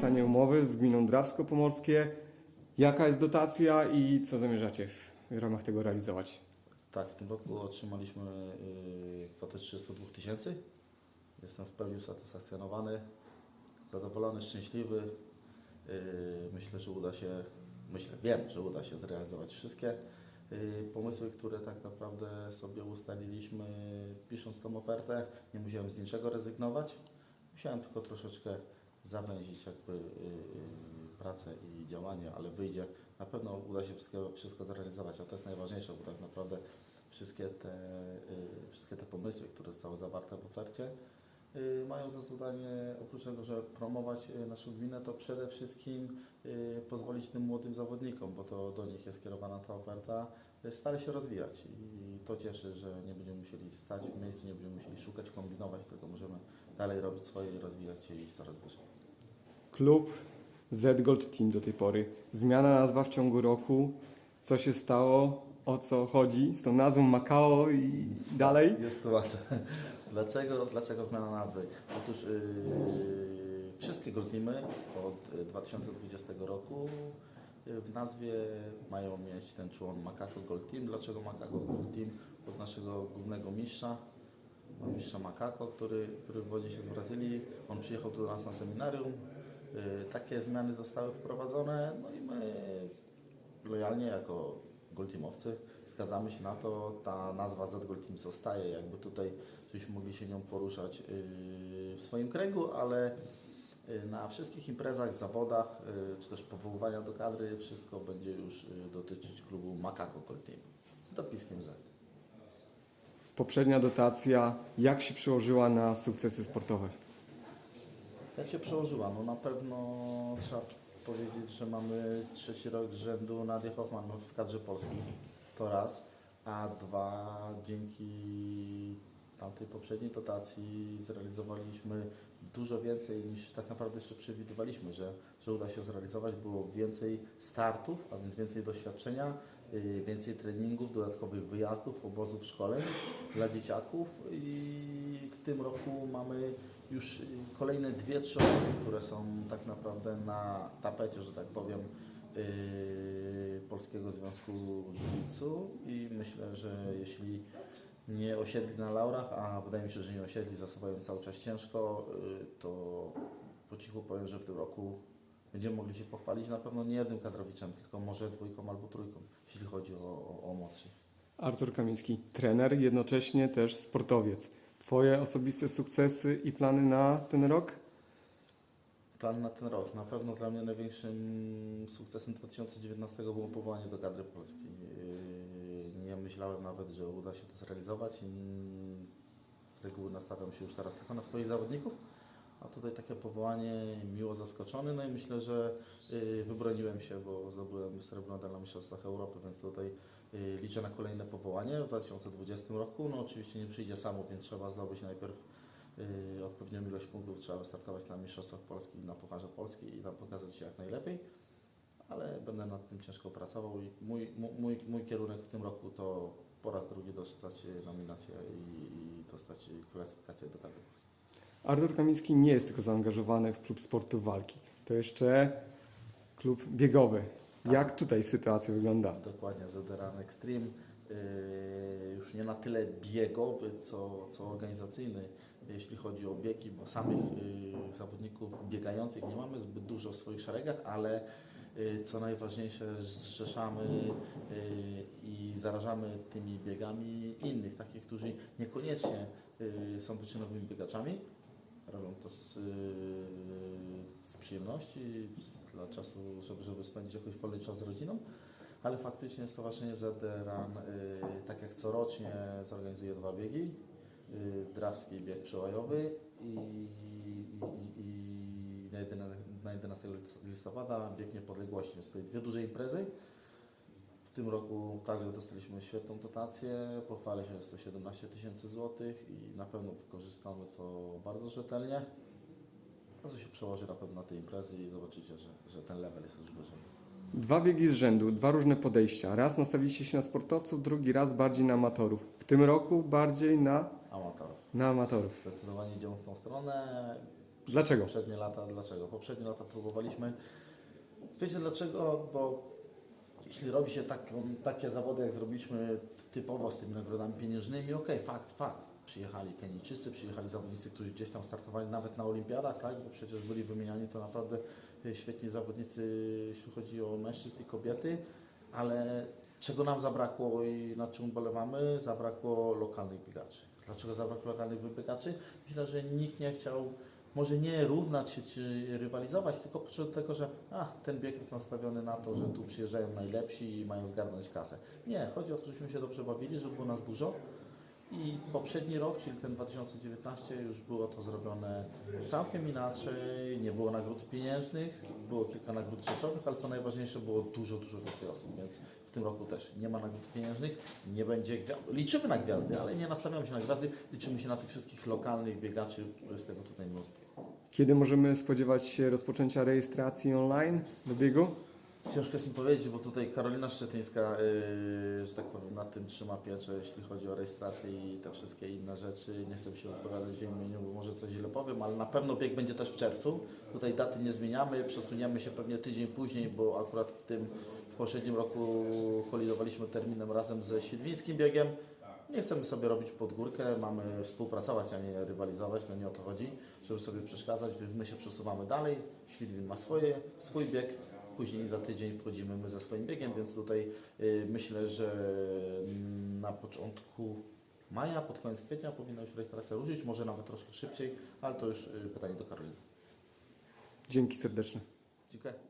podpisanie umowy z gminą Drawsko-Pomorskie. Jaka jest dotacja i co zamierzacie w ramach tego realizować? Tak, w tym roku otrzymaliśmy y, kwotę 302 tysięcy. Jestem w pełni usatysfakcjonowany, zadowolony, szczęśliwy. Y, Myślę, że uda się, myślę, wiem, że uda się zrealizować wszystkie y, pomysły, które tak naprawdę sobie ustaliliśmy pisząc tą ofertę. Nie musiałem z niczego rezygnować. Musiałem tylko troszeczkę zawęzić jakby y, y, pracę i działanie, ale wyjdzie. Na pewno uda się wszystko, wszystko zrealizować, a to jest najważniejsze, bo tak naprawdę wszystkie te, y, wszystkie te pomysły, które zostały zawarte w ofercie, mają za zadanie, oprócz tego, że promować y, naszą gminę, to przede wszystkim y, pozwolić tym młodym zawodnikom, bo to do nich jest kierowana ta oferta, y, stale się rozwijać i to cieszy, że nie będziemy musieli stać w miejscu, nie będziemy musieli szukać, kombinować, tylko możemy dalej robić swoje i rozwijać się i iść coraz wyżej. Klub Z Gold Team do tej pory. Zmiana nazwa w ciągu roku. Co się stało? O co chodzi z tą nazwą Macao i dalej? Już tłumaczę. Dlaczego, dlaczego zmiana nazwy? Otóż yy, wszystkie Goldteamy od y, 2020 roku y, w nazwie mają mieć ten człon Macaco Gold Team. Dlaczego Macaco Gold Team? Od naszego głównego mistrza, mistrza Macaco, który, który wywodzi się z Brazylii. On przyjechał tu do nas na seminarium. Y, Takie zmiany zostały wprowadzone, no i my lojalnie jako Goldteamowcy zgadzamy się na to, ta nazwa Z Gold Team zostaje, jakby tutaj żebyśmy mogli się nią poruszać yy, w swoim kręgu, ale yy, na wszystkich imprezach, zawodach, yy, czy też powoływania do kadry, wszystko będzie już dotyczyć klubu Macaco Gold Team z dopiskiem Z. Poprzednia dotacja, jak się przełożyła na sukcesy sportowe? Jak się przełożyła? No na pewno trzeba powiedzieć, że mamy trzeci rok z rzędu Nadię Hoffman w kadrze polskiej. To raz. A dwa, dzięki tamtej poprzedniej dotacji zrealizowaliśmy dużo więcej niż tak naprawdę jeszcze przewidywaliśmy, że, że uda się zrealizować. Było więcej startów, a więc więcej doświadczenia, yy, więcej treningów, dodatkowych wyjazdów, obozów, szkoleń dla dzieciaków i w tym roku mamy już kolejne dwie, trzy osoby, które są tak naprawdę na tapecie, że tak powiem, yy, Polskiego Związku Jiu-Jitsu i myślę, że jeśli nie osiedli na laurach, a wydaje mi się, że nie osiedli, zasuwają cały czas ciężko, yy, to po cichu powiem, że w tym roku będziemy mogli się pochwalić na pewno nie jednym kadrowiczem, tylko może dwójką albo trójką, jeśli chodzi o, o, o młodszych. Artur Kamiński, trener, jednocześnie też sportowiec. Twoje osobiste sukcesy i plany na ten rok? Plan na ten rok. Na pewno dla mnie największym sukcesem 2019 było powołanie do kadry polskiej. Yy, Nie myślałem nawet, że uda się to zrealizować. Z reguły nastawiam się już teraz tylko na swoich zawodników. A tutaj takie powołanie miło zaskoczony. No i myślę, że yy, wybroniłem się, bo zdobyłem srebrną medal na Mistrzostwach Europy, więc tutaj yy, liczę na kolejne powołanie w 2020 roku. No oczywiście nie przyjdzie samo, więc trzeba zdobyć najpierw yy, odpowiednią ilość punktów, trzeba wystartować na Mistrzostwach Polski, na Pucharze Polski i tam pokazać się jak najlepiej, ale będę nad tym ciężko pracował i mój, mój, mój kierunek w tym roku to po raz drugi dostać nominację i, i dostać klasyfikację do kadry polskiej. Artur Kamiński nie jest tylko zaangażowany w klub sportu walki. To jeszcze klub biegowy. Jak tutaj sytuacja wygląda? Dokładnie, ZDRAN Extreme. Yy, już nie na tyle biegowy, co, co organizacyjny, jeśli chodzi o biegi, bo samych yy, zawodników biegających nie mamy zbyt dużo w swoich szeregach, ale yy, co najważniejsze, zrzeszamy yy, i zarażamy tymi biegami innych, takich, którzy niekoniecznie yy, są wyczynowymi biegaczami. Robią to z, z przyjemności, dla czasu, żeby, żeby spędzić jakiś wolny czas z rodziną ale faktycznie Stowarzyszenie ZD-RAN, y, tak jak corocznie, zorganizuje dwa biegi. Y, Drawski bieg przełajowy i, i, i na, 11, na 11 listopada bieg niepodległości. Więc tutaj dwie duże imprezy. W tym roku także dostaliśmy świetną dotację. Pochwalę się 117 tysięcy złotych i na pewno wykorzystamy to bardzo rzetelnie. A co się przełoży na pewno na te imprezy i zobaczycie, że, że ten level jest już wyżej. Dwa biegi z rzędu, dwa różne podejścia. Raz nastawiliście się na sportowców, drugi raz bardziej na amatorów. W tym roku bardziej na, Amatorów. na amatorów. Zdecydowanie idziemy w tą stronę. Dlaczego? Poprzednie lata, dlaczego? Poprzednie lata próbowaliśmy. Wiecie dlaczego? Bo jeśli robi się takie zawody, jak zrobiliśmy typowo z tymi nagrodami pieniężnymi, okej, fakt, fakt. Przyjechali Kenijczycy, przyjechali zawodnicy, którzy gdzieś tam startowali nawet na olimpiadach, tak? Bo przecież byli wymieniani to naprawdę y, świetni zawodnicy, jeśli chodzi o mężczyzn i kobiety, ale czego nam zabrakło i nad czym ubolewamy? Zabrakło lokalnych biegaczy. Dlaczego zabrakło lokalnych biegaczy? Myślę, że nikt nie chciał może nie równać się czy rywalizować, tylko do tego, że a, ten bieg jest nastawiony na to, że tu przyjeżdżają najlepsi i mają zgarnąć kasę. Nie, chodzi o to, żebyśmy się dobrze bawili, żeby było nas dużo. I poprzedni rok, czyli ten 2019, już było to zrobione całkiem inaczej. Nie było nagród pieniężnych, było kilka nagród rzeczowych, ale co najważniejsze, było dużo, dużo więcej osób, więc w tym roku też nie ma nagród pieniężnych, nie będzie. Liczymy na gwiazdy, ale nie nastawiamy się na gwiazdy, liczymy się na tych wszystkich lokalnych biegaczy, jest tego tutaj mnóstwo. Kiedy możemy spodziewać się rozpoczęcia rejestracji online do biegu? Ciężko jest mi powiedzieć, bo tutaj Karolina Szczetyńska, yy, że tak powiem, nad tym trzyma pieczę, jeśli chodzi o rejestrację i te wszystkie inne rzeczy. Nie chcę się wypowiadać w jej imieniu, bo może coś źle powiem, ale na pewno bieg będzie też w czerwcu. Tutaj daty nie zmieniamy, przesuniemy się pewnie tydzień później, bo akurat w tym w poprzednim roku kolidowaliśmy terminem razem ze Siedlińskim biegiem. Nie chcemy sobie robić pod górkę, mamy współpracować, a nie rywalizować, no nie o to chodzi, żeby sobie przeszkadzać, więc my się przesuwamy dalej, Świdwin ma swoje, swój bieg, później za tydzień wchodzimy my ze swoim biegiem, więc tutaj y, myślę, że na początku maja, pod koniec kwietnia powinna już rejestracja ruszyć, może nawet troszkę szybciej, ale to już y, pytanie do Karoliny. Dzięki serdeczne. Dziękuję.